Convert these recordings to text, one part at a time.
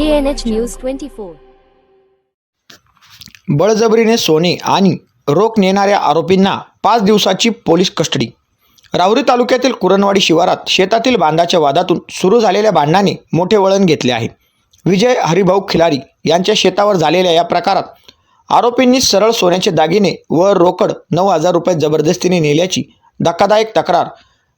KNH News 24. बळजबरीने सोने आणि रोख नेणाऱ्या आरोपींना पाच दिवसाची पोलीस कस्टडी. राहुरी तालुक्यातील कुरणवाडी शिवारात शेतातील बांधाच्या वादातून सुरू झालेल्या भांडणाने मोठे वळण घेतले आहे. विजय हरिभाऊ खिलारी यांच्या शेतावर झालेल्या या प्रकारात आरोपींनी सरळ सोन्याचे दागिने व रोकड नऊ हजार रुपये जबरदस्तीने नेल्याची धक्कादायक तक्रार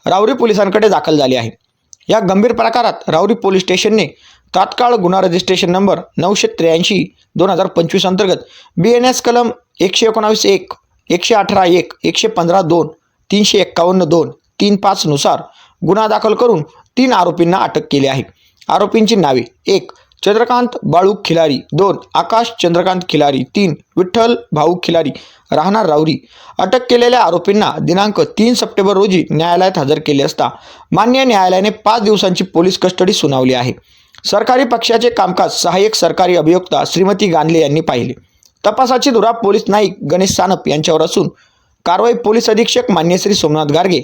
रावरी पोलिसांकडे दाखल झाली आहे. या गंभीर प्रकारात राऊरी पोलीस स्टेशनने तात्काळ गुन्हा रजिस्ट्रेशन नंबर नऊशे त्र्याऐंशी दोन हजार पंचवीस अंतर्गत बी एन एस कलम एकशे एकोणावीस एक एकशे अठरा एक एकशे पंधरा दोन तीनशे एक्कावन्न दोन तीन पाचनुसार गुन्हा दाखल करून तीन आरोपींना अटक केली आहे. आरोपींची नावे एक चंद्रकांत बाळू खिलारी दोन आकाश चंद्रकांत खिलारी तीन विठ्ठल भाऊ खिलारी राहणार राऊरी. अटक केलेल्या आरोपींना दिनांक तीन सप्टेंबर रोजी न्यायालयात हजर केले असता मान्य न्यायालयाने पाच दिवसांची पोलीस कस्टडी सुनावली आहे. सरकारी पक्षाचे कामकाज सहाय्यक सरकारी अभियोक्ता श्रीमती गांधले यांनी पाहिले. तपासाची धुरा पोलीस नाईक गणेश सानप यांच्यावर असून कारवाई पोलीस अधीक्षक मान्यश्री सोमनाथ गार्गे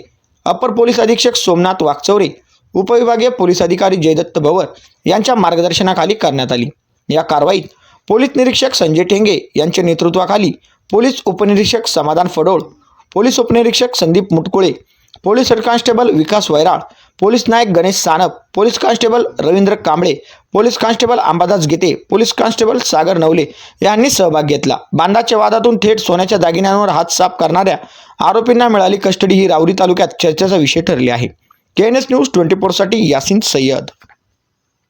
अपर पोलीस अधीक्षक सोमनाथ वाघचौरे उपविभागीय पोलीस अधिकारी जयदत्त भवर यांच्या मार्गदर्शनाखाली करण्यात आली. या कारवाईत पोलीस निरीक्षक संजय ठेंगे यांच्या नेतृत्वाखाली पोलीस उपनिरीक्षक समाधान फडोळ पोलीस उपनिरीक्षक Sandeep Mutkule police head constable Vikas Vairal police नायक Ganesh Sanap police constable Ravindra Kamble police constable Ambadas Gite police constable Sagar Navale यांनी सहभाग घेतला. बांधाच्या वादातून थेट सोन्याच्या दागिन्यांवर हात साफ करणाऱ्या आरोपींना मिळाली कस्टडी ही राऊरी तालुक्यात चर्चेचा विषय ठरली आहे. K N S news twenty फोरसाठी Yasin Syed.